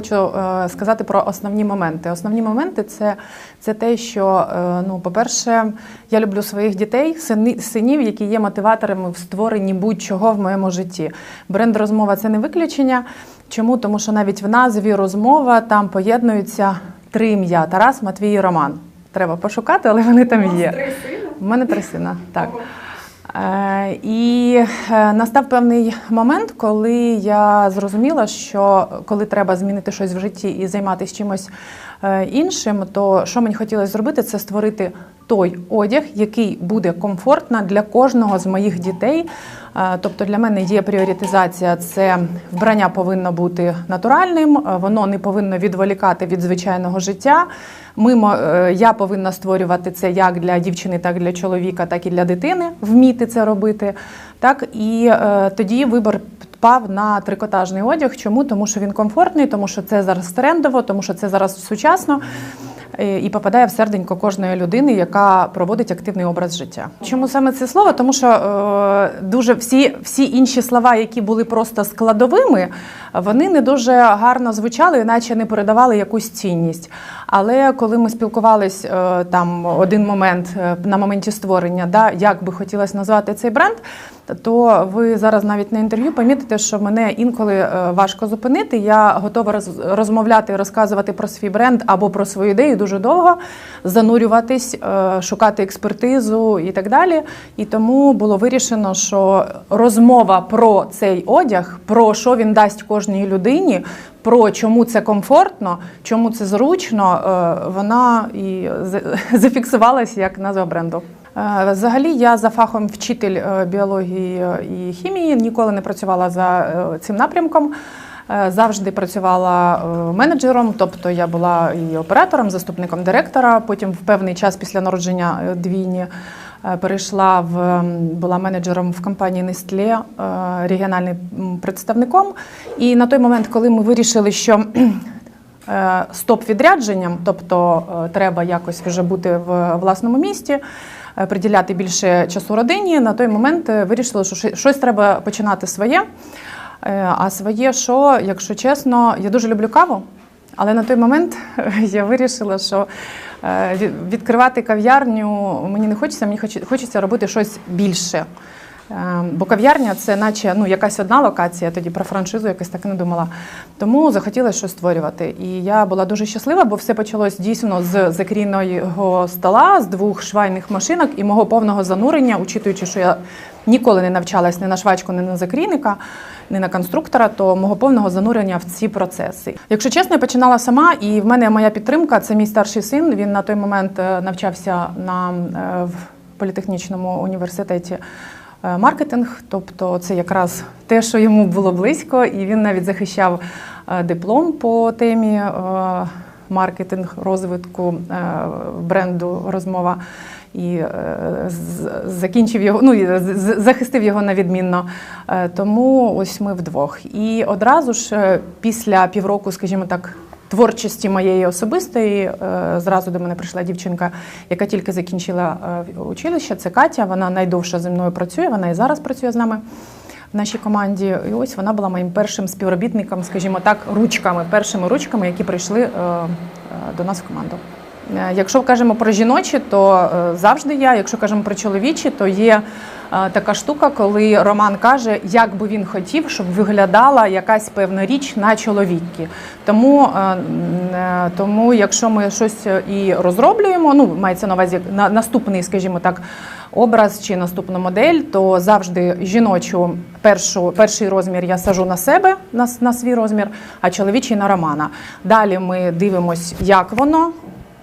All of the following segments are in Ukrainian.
хочу е, сказати про основні моменти. Основні моменти це, це те, що, е, ну, по-перше, я люблю своїх дітей, синів, які є мотиваторами в створенні будь-чого в моєму житті. Бренд розмова це не виключення. Чому? Тому що навіть в назві розмова там поєднуються три ім'я: Тарас, Матвій і Роман. Треба пошукати, але вони там є. У мене три сина, так. Е, І е, настав певний момент, коли я зрозуміла, що коли треба змінити щось в житті і займатися чимось е, іншим, то що мені хотілося зробити, це створити той одяг, який буде комфортно для кожного з моїх дітей. Е, Тобто для мене є пріоритизація, це вбрання повинно бути натуральним, е, воно не повинно відволікати від звичайного життя. Мимо е, я повинна створювати це як для дівчини, так і для чоловіка, так і для дитини, вміти це робити. Так і е, тоді вибор впав на трикотажний одяг. Чому? Тому що він комфортний, тому що це зараз трендово, тому що це зараз сучасно. Е, І попадає в серденько кожної людини, яка проводить активний образ життя. Чому саме це слово? Тому що е, дуже всі, всі інші слова, які були просто складовими, вони не дуже гарно звучали, іначе не передавали якусь цінність. Але коли ми спілкувались е, там один момент е, на моменті створення, да, як би хотілося назвати цей бренд, то ви зараз навіть на інтерв'ю помітите, що мене інколи е, важко зупинити. Я готова роз- розмовляти, розказувати про свій бренд або про свою ідею дуже довго, занурюватись, е, шукати експертизу і так далі. І тому було вирішено, що розмова про цей одяг, про що він дасть кожній людині, про чому це комфортно, чому це зручно, е, вона і за- зафіксувалась як назва бренду. Е, Взагалі, я за фахом вчитель е, біології і хімії, ніколи не працювала за е, цим напрямком. Е, Завжди працювала е, менеджером, тобто я була і оператором, заступником директора. Потім в певний час після народження е, двійні е, перейшла в була менеджером в компанії Nestlé, е, регіональним представником. І на той момент, коли ми вирішили, що е, стоп-відрядженням, тобто е, треба якось вже бути в власному місті, е, приділяти більше часу родині. На той момент е, вирішили, що щось- треба починати своє. Е, А своє, що, якщо чесно, я дуже люблю каву, але на той момент я вирішила, що е, відкривати кав'ярню мені не хочеться, мені хоч- хочеться робити щось більше. Е, Бо кав'ярня це наче ну, якась одна локація, тоді про франшизу якось так не думала. Тому захотілося щось створювати. І я була дуже щаслива, бо все почалось дійсно з закрійного стола, з двох швайних машинок і мого повного занурення, учитуючи, що я ніколи не навчалась ні на швачку, ні на закрійника, ні на конструктора, то мого повного занурення в ці процеси. Якщо чесно, я починала сама, і в мене моя підтримка це мій старший син. Він на той момент е, навчався на е, в політехнічному університеті маркетинг, тобто це якраз те, що йому було близько, і він навіть захищав е, диплом по темі е, маркетинг розвитку е, бренду розмова. І е, закінчив його, ну захистив його на відмінно. Е, Тому ось ми вдвох. І одразу ж е, після півроку, скажімо так, творчості моєї особистої, е, зразу до мене прийшла дівчинка, яка тільки закінчила е, училище. Це Катя. Вона найдовше зі мною працює. Вона і зараз працює з нами в нашій команді. І ось вона була моїм першим співробітником, скажімо так, ручками, першими ручками, які прийшли е, до нас в команду. Якщо кажемо про жіночі, то завжди я. Якщо кажемо про чоловічі, то є така штука, коли Роман каже, як би він хотів, щоб виглядала якась певна річ на чоловіки. Тому, е, е, тому якщо ми щось і розроблюємо, ну мається на увазі на наступний, скажімо так, образ чи наступну модель, то завжди жіночу першу, перший розмір я сажу на себе, на, на свій розмір, а чоловічий на Романа. Далі ми дивимось, як воно.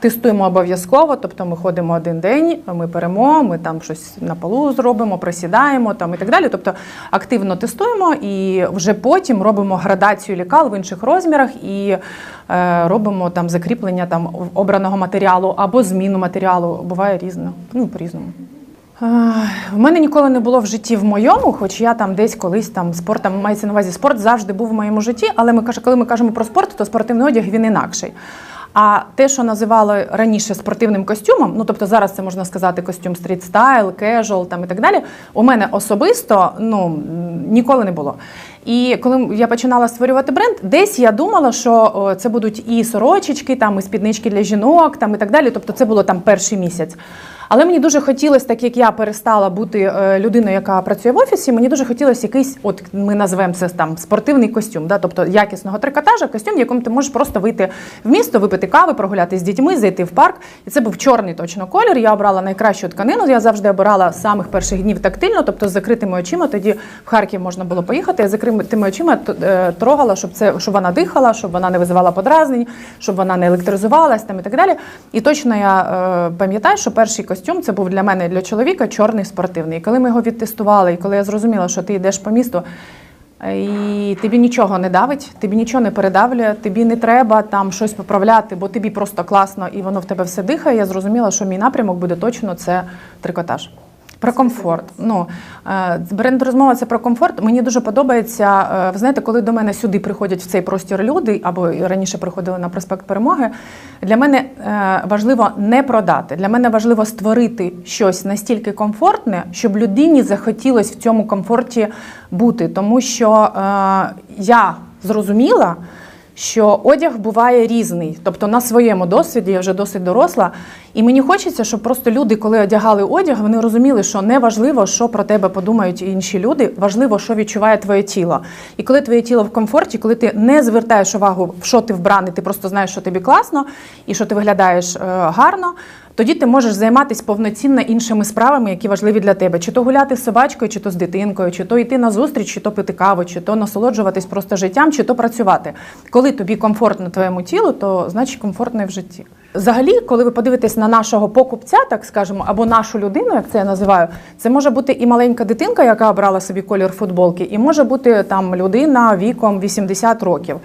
Тестуємо обов'язково, тобто ми ходимо один день, ми перемо, ми там щось на полу зробимо, присідаємо там і так далі. Тобто активно тестуємо і вже потім робимо градацію лікал в інших розмірах і е, робимо там закріплення там обраного матеріалу або зміну матеріалу. Буває різно, ну по-різному. В мене ніколи не було в житті в моєму, хоч я там десь колись там спортом мається на увазі спорт завжди був в моєму житті, але ми коли ми кажемо про спорт, то спортивний одяг він інакший. А те, що називали раніше спортивним костюмом, ну тобто зараз це можна сказати костюм стрітстайл, кежуал там і так далі. У мене особисто ну ніколи не було. І коли я починала створювати бренд, десь я думала, що це будуть і сорочечки, там і спіднички для жінок, там і так далі. Тобто, це було там перший місяць. Але мені дуже хотілося, так як я перестала бути е, людиною, яка працює в офісі, мені дуже хотілося якийсь, от ми назвемо це там спортивний костюм, да? тобто якісного трикотажа, костюм, в якому ти можеш просто вийти в місто, випити кави, прогуляти з дітьми, зайти в парк. І це був чорний точно колір. Я обрала найкращу тканину. Я завжди обирала з самих перших днів тактильно, тобто з закритими очима. Тоді в Харків можна було поїхати. Я з закритими очима е, трогала, щоб це щоб вона дихала, щоб вона не визивала подразнень, щоб вона не електризувалась там і так далі. І точно я е, пам'ятаю, що перший костюм це був для мене для чоловіка чорний спортивний. І коли ми його відтестували, і коли я зрозуміла, що ти йдеш по місту. е, І тобі нічого не давить, тобі нічого не передавлює, тобі не треба там щось поправляти, бо тобі просто класно і воно в тебе все дихає. Я зрозуміла, що мій напрямок буде точно це трикотаж. Про комфорт. Ну е, бренд розмова це про комфорт. Мені дуже подобається. е, Ви знаєте, коли до мене сюди приходять в цей простір люди, або раніше приходили на проспект Перемоги. Для мене е, важливо не продати. Для мене важливо створити щось настільки комфортне, щоб людині захотілось в цьому комфорті бути. Тому що я зрозуміла що одяг буває різний. Тобто на своєму досвіді я вже досить доросла. І мені хочеться, щоб просто люди, коли одягали одяг, вони розуміли, що не важливо, що про тебе подумають інші люди, важливо, що відчуває твоє тіло. І коли твоє тіло в комфорті, коли ти не звертаєш увагу, в що ти вбраний, ти просто знаєш, що тобі класно і що ти виглядаєш е, гарно. Тоді ти можеш займатися повноцінно іншими справами, які важливі для тебе. Чи то гуляти з собачкою, чи то з дитинкою, чи то йти на зустріч, чи то пити каву, чи то насолоджуватись просто життям, чи то працювати. Коли тобі комфортно твоєму тілу, то значить комфортно і в житті. Взагалі, коли ви подивитесь на нашого покупця, так скажемо, або нашу людину, як це я називаю, це може бути і маленька дитинка, яка обрала собі колір футболки, і може бути там людина віком 80 років.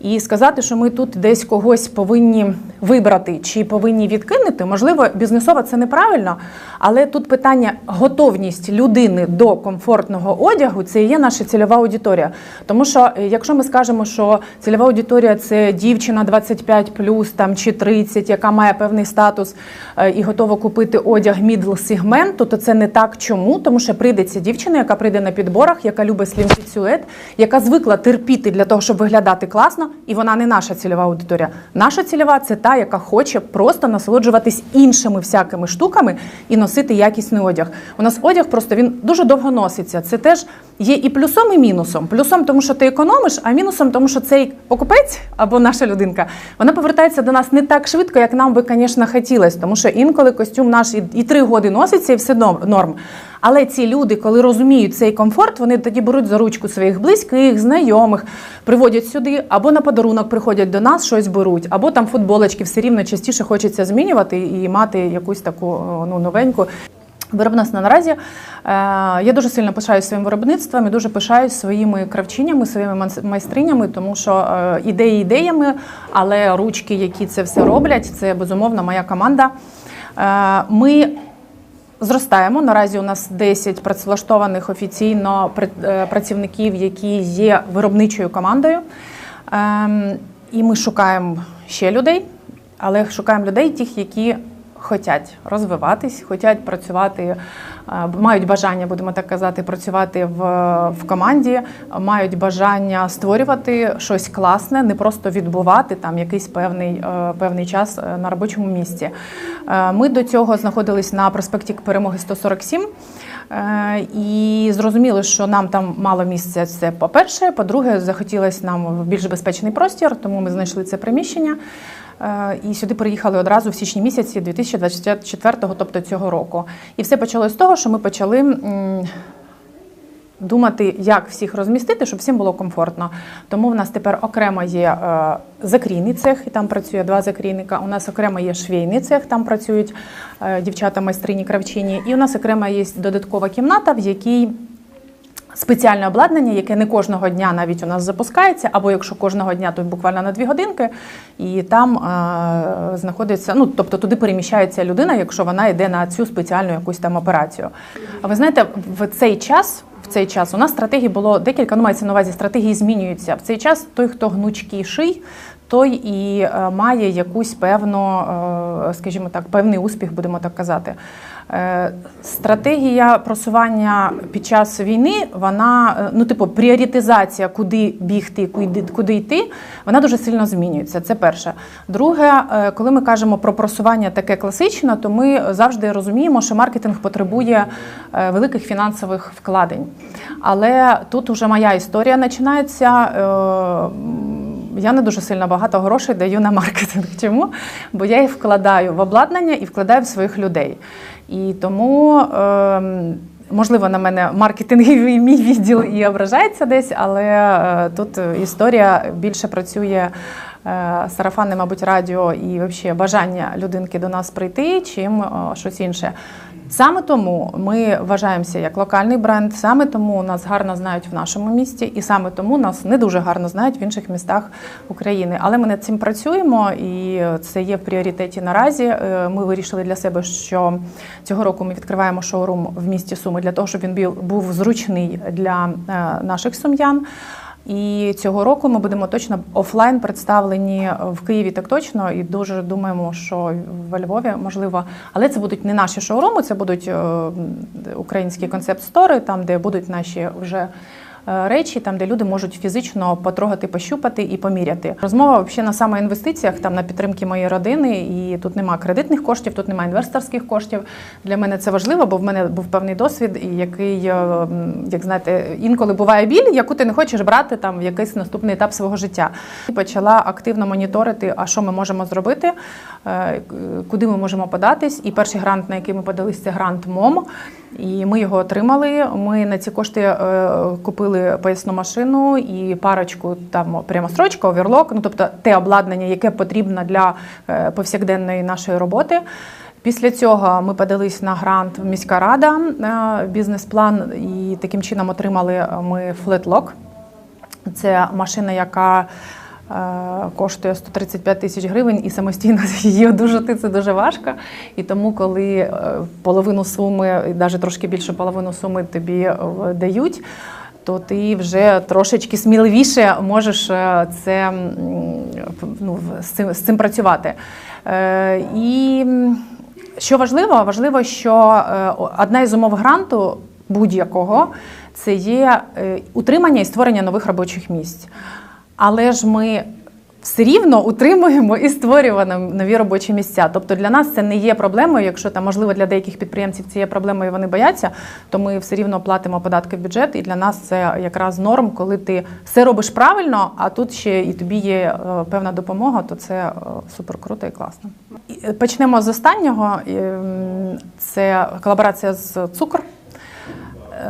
І сказати, що ми тут десь когось повинні вибрати чи повинні відкинути, можливо, бізнесово це неправильно, але тут питання готовність людини до комфортного одягу це і є наша цільова аудиторія. Тому що е, якщо ми скажемо, що цільова аудиторія це дівчина 25 там чи 30, яка має певний статус е, і готова купити одяг мідл сегменту, то це не так. Чому? Тому що прийдеться дівчина, яка прийде на підборах, яка любить слімфіт сюет, яка звикла терпіти для того, щоб виглядати класно, і вона не наша цільова аудиторія. Наша цільова це та, яка хоче просто насолоджуватись іншими всякими штуками і носити якісний одяг. У нас одяг просто він дуже довго носиться. Це теж є і плюсом, і мінусом. Плюсом, тому що ти економиш, а мінусом, тому що цей покупець або наша людинка, вона повертається до нас не так швидко, як нам би, звісно, хотілося, тому що інколи костюм наш і, три роки носиться, і все норм. Але ці люди, коли розуміють цей комфорт, вони тоді беруть за ручку своїх близьких, знайомих, приводять сюди, або на подарунок приходять до нас, щось беруть, або там футболочки все рівно частіше хочеться змінювати і мати якусь таку ну, новеньку. Виробництво наразі е, я дуже сильно пишаюсь своїм виробництвом і дуже пишаюсь своїми кравчинями, своїми майстринями, тому що е, ідеї ідеями, але ручки, які це все роблять, це безумовно моя команда. Е, ми Зростаємо. Наразі у нас 10 працевлаштованих офіційно е, працівників, які є виробничою командою. Ем, І ми шукаємо ще людей, але шукаємо людей, тих, які хочуть розвиватись, хочуть працювати, е, мають бажання, будемо так казати, працювати в, в команді, мають бажання створювати щось класне, не просто відбувати там якийсь певний, е, певний час е, на робочому місці. Ми до цього знаходились на проспекті Перемоги 147. Е, І зрозуміли, що нам там мало місця. Це по-перше. По-друге, захотілося нам в більш безпечний простір, тому ми знайшли це приміщення. Е, І сюди приїхали одразу в січні місяці 2024, тобто цього року. І все почалося з того, що ми почали. Думати, як всіх розмістити, щоб всім було комфортно. Тому в нас тепер окремо є е, закрійний цех, і там працює два закрійника. У нас окремо є швейний цех, там працюють е, дівчата майстрині кравчині. І у нас окремо є додаткова кімната, в якій спеціальне обладнання, яке не кожного дня навіть у нас запускається, або якщо кожного дня, то буквально на дві годинки, і там е, знаходиться, ну тобто туди переміщається людина, якщо вона йде на цю спеціальну якусь там операцію. А ви знаєте, в цей час. В цей час у нас стратегії було декілька, ну мається на увазі, стратегії змінюються. В цей час той, хто гнучкіший, той і е, має якусь певну, е, скажімо так, певний успіх, будемо так казати. Е, Стратегія просування під час війни, вона, е, ну, типу, пріоритизація, куди бігти, куди, куди йти, вона дуже сильно змінюється. Це перше. Друге, е, коли ми кажемо про просування таке класичне, то ми завжди розуміємо, що маркетинг потребує великих фінансових вкладень. Але тут уже моя історія починається. Я не дуже сильно багато грошей даю на маркетинг. Чому? Бо я їх вкладаю в обладнання і вкладаю в своїх людей. І тому, е, можливо, на мене маркетинговий мій відділ і ображається десь, але е, тут історія більше працює. Е, Сарафанне, мабуть, радіо і взагалі бажання людинки до нас прийти, чим е, щось інше. Саме тому ми вважаємося як локальний бренд, саме тому нас гарно знають в нашому місті, і саме тому нас не дуже гарно знають в інших містах України. Але ми над цим працюємо, і це є в пріоритеті наразі. Е, Ми вирішили для себе, що цього року ми відкриваємо шоурум в місті Суми для того, щоб він був зручний для наших сум'ян. І цього року ми будемо точно офлайн представлені в Києві так точно, і дуже думаємо, що в Львові можливо, але це будуть не наші шоуруми, це будуть е, українські концепт-стори, там де будуть наші вже. Е, Речі там, де люди можуть фізично потрогати, пощупати і поміряти. Розмова взагалі на саме інвестиціях, там на підтримки моєї родини, і тут немає кредитних коштів, тут немає інвесторських коштів. Для мене це важливо, бо в мене був певний досвід, який, е, як знаєте, інколи буває біль, яку ти не хочеш брати там в якийсь наступний етап свого життя. І почала активно моніторити, а що ми можемо зробити, е, куди ми можемо податись. І перший грант, на який ми подались, це грант МОМ. І ми його отримали. Ми на ці кошти е, купили поясну машину і парочку там прямострочка, оверлок, ну тобто те обладнання, яке потрібно для е, повсякденної нашої роботи. Після цього ми подались на грант міська рада, е, бізнес-план, і таким чином отримали ми флетлок. Це машина, яка е, коштує 135 тисяч гривень, і самостійно її одужати це дуже важко. І тому, коли половину суми, навіть трошки більше половину суми тобі дають. То ти вже трошечки сміливіше можеш е, це ну, з цим, з цим працювати. Е, І що важливо, важливо, що е, одна із умов гранту будь-якого це є утримання і створення нових робочих місць. Але ж ми все рівно утримуємо і створюємо нові робочі місця. Тобто для нас це не є проблемою. Якщо там, можливо, для деяких підприємців це є проблемою, і вони бояться, то ми все рівно платимо податки в бюджет. І для нас це якраз норм, коли ти все робиш правильно, а тут ще і тобі є е, певна допомога, то це е, супер круто і класно. Е, Почнемо з останнього. Це колаборація з цукор.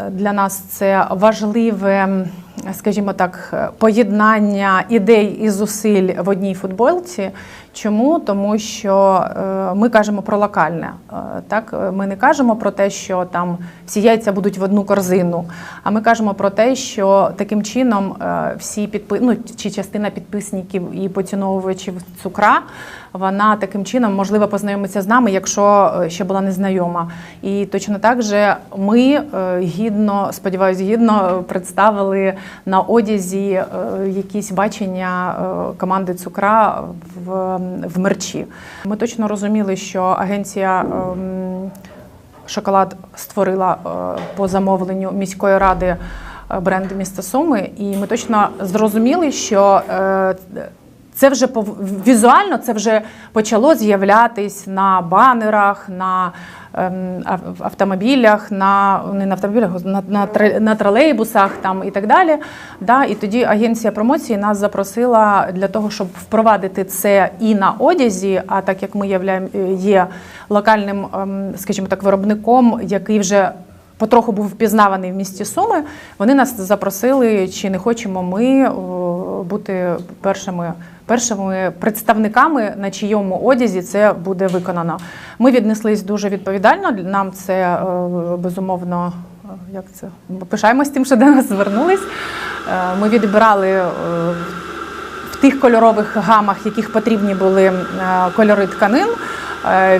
Е, Для нас це важливе, скажімо так, поєднання ідей і зусиль в одній футболці. Чому? Тому що е, ми кажемо про локальне. Е, Так, ми не кажемо про те, що там всі яйця будуть в одну корзину. А ми кажемо про те, що таким чином е, всі підпи... ну, чи частина підписників і поціновувачів цукра, вона таким чином можливо познайомиться з нами, якщо ще була незнайома. І точно так же ми гідно, сподіваюся, гідно представили на одязі е, якісь бачення е, команди цукра в, в мерчі. Ми точно розуміли, що агенція. ем, Шоколад створила е, по замовленню міської ради бренд міста Суми, і ми точно зрозуміли, що це вже візуально це вже почало з'являтись на банерах, на ем, автомобілях, на не на автомобілях, на, на, на тролейбусах там і так далі. Да, і тоді агенція промоції нас запросила для того, щоб впровадити це і на одязі. А так як ми є локальним, ем, скажімо так, виробником, який вже потроху був впізнаваний в місті Суми, вони нас запросили, чи не хочемо ми бути першими. Першими представниками, на чийому одязі це буде виконано. Ми віднеслись дуже відповідально. Нам це е, безумовно, е, як це ми пишаємось тим, що до нас звернулись. Е, Ми відібрали е, в тих кольорових гамах, яких потрібні були кольори тканин.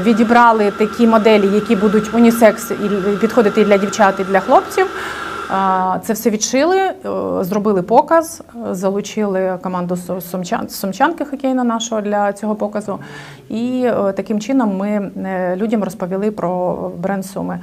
Відібрали такі моделі, які будуть унісекс і підходити для дівчат, і для хлопців. Це все відшили, е, зробили показ, е, залучили команду Су- сумчан, сумчанки хокейна нашого для цього показу. І е, таким чином ми людям розповіли про бренд Суми.